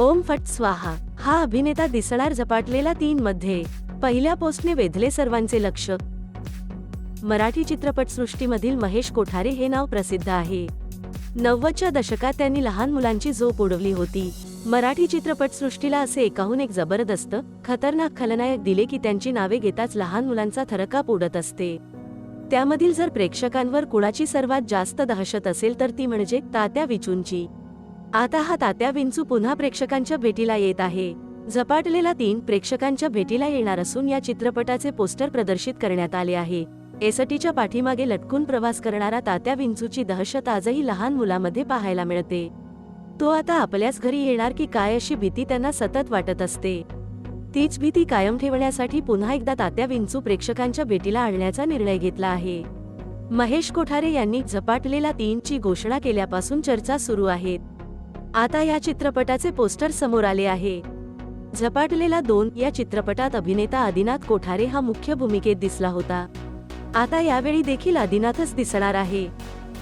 ओम फट स्वाहा. हा अभिनेता दिसणार झपाटलेला तीन मध्ये पहिल्या पोस्टने वेधले सर्वांचे लक्ष. मराठी चित्रपटसृष्टीमधील महेश कोठारे हे नाव प्रसिद्ध आहे. नव्वदच्या दशकात त्यांनी लहान मुलांची झोप उडवली होती. मराठी चित्रपटसृष्टीला असे एकाहून एक जबरदस्त खतरनाक खलनायक दिले की त्यांची नावे घेताच लहान मुलांचा थरकाप उडत असते. त्यामधील जर प्रेक्षकांवर कुणाची सर्वात जास्त दहशत असेल तर ती म्हणजे तात्या विचूंची. आता हा तात्या विंचू पुन्हा प्रेक्षकांच्या भेटीला येत आहे. झपाटलेला तीन प्रेक्षकांच्या भेटीला येणार असून या चित्रपटाचे पोस्टर प्रदर्शित करण्यात आले आहे. एसटीच्या पाठीमागे लटकून प्रवास करणारा तात्या विंचूची दहशत आजही लहान मुलामध्ये पाहायला मिळते. तो आता आपल्याच घरी येणार की काय अशी भीती त्यांना सतत वाटत असते. तीच भीती कायम ठेवण्यासाठी पुन्हा एकदा तात्या विंचू प्रेक्षकांच्या भेटीला आणण्याचा निर्णय घेतला आहे. महेश कोठारे यांनी झपाटलेला तीनची घोषणा केल्यापासून चर्चा सुरू आहेत आता या चित्रपटाचे पोस्टर समोर आले आहे. झपाटलेला दोन या चित्रपटात अभिनेता आदिनाथ कोठारे हा मुख्य भूमिकेत दिसला होता. आता यावेळी देखील आदिनाथच दिसणार आहे.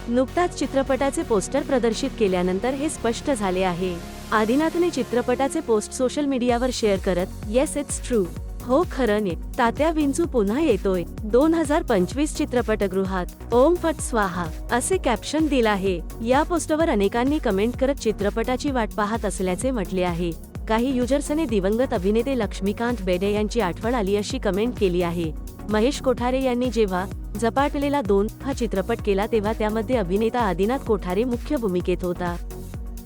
नुकताच चित्रपटाचे पोस्टर प्रदर्शित केल्यानंतर हे स्पष्ट झाले आहे. आदिनाथने चित्रपटाचे पोस्ट सोशल मीडियावर शेअर करत येस इट्स ट्रू हो खरं ने तात्या विंचू पुन्हा येतोय. दोन हजार पंचवीस चित्रपटगृहात. ओम फट स्वाहा. असे कॅप्शन दिलं आहे. या पोस्टवर अनेकांनी कमेंट करत चित्रपटाची वाट पाहत असल्याचे म्हटले आहे. काही युजर्सने दिवंगत अभिनेते लक्ष्मीकांत बेडे यांची आठवण आली अशी कमेंट केली आहे. महेश कोठारे यांनी जेव्हा झपाटलेला दोन हा चित्रपट केला तेव्हा त्यामध्ये अभिनेता आदिनाथ कोठारे मुख्य भूमिकेत होता.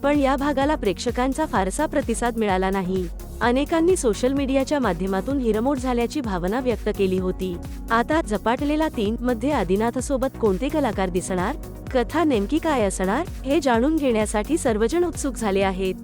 पण या भागाला प्रेक्षकांचा फारसा प्रतिसाद मिळाला नाही. अनेकांनी सोशल मीडियाच्या माध्यमातून हिरमोड झाल्याची भावना व्यक्त केली होती. आता झपाटलेला तीन मध्ये आदिनाथसोबत कोणते कलाकार दिसणार? कथा नेमकी काय असणार? हे जाणून घेण्यासाठी सर्वजण उत्सुक झाले आहेत.